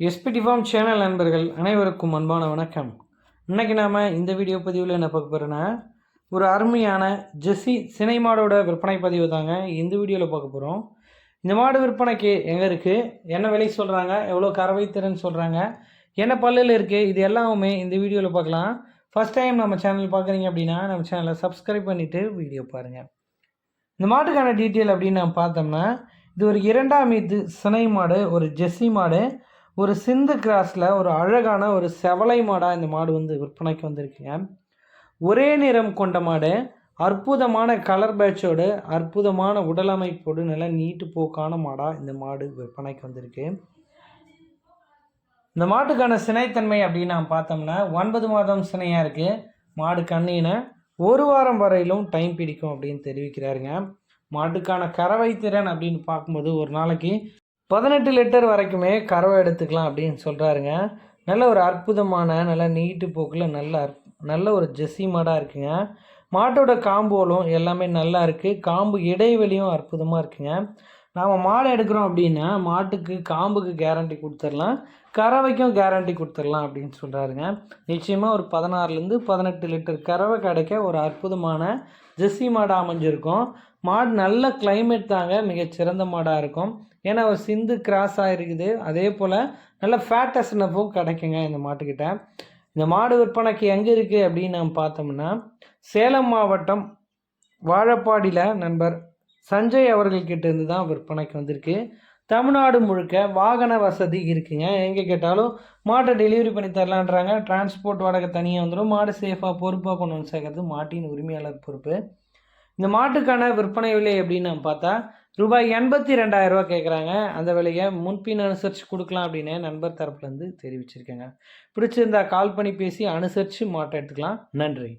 SPD form channel நண்பர்கள் அனைவருக்கும் அன்பான வணக்கம். இன்னைக்கு நாம் இந்த வீடியோ பதிவில் என்ன பார்க்க போகிறோன்னா ஒரு அருமையான ஜெஸ்ஸி சினை மாடோட விற்பனை பதிவு தாங்க இந்த வீடியோவில் பார்க்க போகிறோம் இந்த மாடு விற்பனைக்கு எங்கே இருக்குது என்ன விலை சொல்கிறாங்க எவ்வளோ கறவை திறன் சொல்கிறாங்க என்ன பல்லில் இருக்குது இது எல்லாமே இந்த வீடியோவில் பார்க்கலாம். ஃபஸ்ட் டைம் நம்ம சேனல் பார்க்குறீங்க அப்படின்னா நம்ம சேனலை சப்ஸ்கிரைப் பண்ணிவிட்டு வீடியோ பாருங்கள் இந்த மாட்டுக்கான டீட்டெயில் அப்படின்னு நம்ம பார்த்தோம்னா இது ஒரு இரண்டாம் மீது சினை மாடு ஒரு ஜெஸ்ஸி மாடு. ஒரு சிந்து கிராஸில் ஒரு அழகான ஒரு செவலை மாடாக இந்த மாடு வந்து விற்பனைக்கு வந்திருக்குங்க ஒரே நிறம் கொண்ட மாடு அற்புதமான கலர் பேட்சோடு அற்புதமான உடலமைப்போடு நல்ல நீட்டு போக்கான மாடாக இந்த மாடு விற்பனைக்கு வந்திருக்கு. இந்த மாட்டுக்கான சினைத்தன்மை அப்படின்னு நாம் பார்த்தோம்னா ஒன்பது மாதம் சினையாக இருக்குது மாடு கண்ணின ஒரு வாரம் வரையிலும் டைம் பிடிக்கும் அப்படின்னு தெரிவிக்கிறாருங்க. மாட்டுக்கான கறவை திறன் அப்படின்னு பார்க்கும்போது ஒரு நாளைக்கு பதினெட்டு லிட்டர் வரைக்குமே கறவை எடுத்துக்கலாம் அப்படின்னு சொல்கிறாருங்க நல்ல ஒரு அற்புதமான நல்ல நீட்டு போக்கில் நல்ல நல்ல ஒரு ஜெஸ்ஸி மாடாக இருக்குங்க. மாட்டோட காம்போலும் எல்லாமே நல்லா இருக்குது காம்பு இடைவெளியும் அற்புதமாக இருக்குங்க. நாம் மாடு எடுக்கிறோம் அப்படின்னா மாட்டுக்கு காம்புக்கு கேரண்டி கொடுத்துடலாம் கறவைக்கும் கேரண்டி கொடுத்துடலாம் அப்படின்னு சொல்கிறாருங்க நிச்சயமாக ஒரு பதினாறுலேருந்து பதினெட்டு லிட்டர் கறவை கிடைக்க ஒரு அற்புதமான ஜெஸ்ஸி மாடு அமைஞ்சிருக்கும். மாடு நல்ல கிளைமேட் தாங்க மிகச்சிறந்த மாடாக இருக்கும். ஏன்னா ஒரு சிந்து கிராஸ் ஆகிருக்குது அதே போல் நல்ல ஃபேட்டஸ்னப்பும் கிடைக்குங்க இந்த மாட்டுக்கிட்ட. இந்த மாடு விற்பனைக்கு எங்கே இருக்குது அப்படின்னு நம்ம பார்த்தோம்னா சேலம் மாவட்டம் வாழப்பாடியில் நண்பர் சஞ்சய் அவர்கள்கிட்ட இருந்து தான் விற்பனைக்கு வந்திருக்கு. தமிழ்நாடு முழுக்க வாகன வசதி இருக்குங்க. எங்கே கேட்டாலும் மாட்டை டெலிவரி பண்ணி தரலான்றாங்க. டிரான்ஸ்போர்ட் வாடகை தனியாக வந்துடும் மாடு சேஃபாக பொறுப்பாக கொண்டு வந்து சேர்க்கறது மாட்டின் உரிமையாளர் பொறுப்பு. இந்த மாட்டுக்கான விற்பனை விலை அப்படின்னு நம்ம பார்த்தா ரூபாய் எண்பத்தி ரெண்டாயிரரூவா கேட்குறாங்க அந்த விலையை முன்பின் அனுசரித்து கொடுக்கலாம் அப்படின்னு நண்பர் தரப்புலேருந்து தெரிவிச்சிருக்கேங்க. பிடிச்சிருந்தா கால் பண்ணி பேசி அனுசரித்து மாட்டை எடுத்துக்கலாம். நன்றி.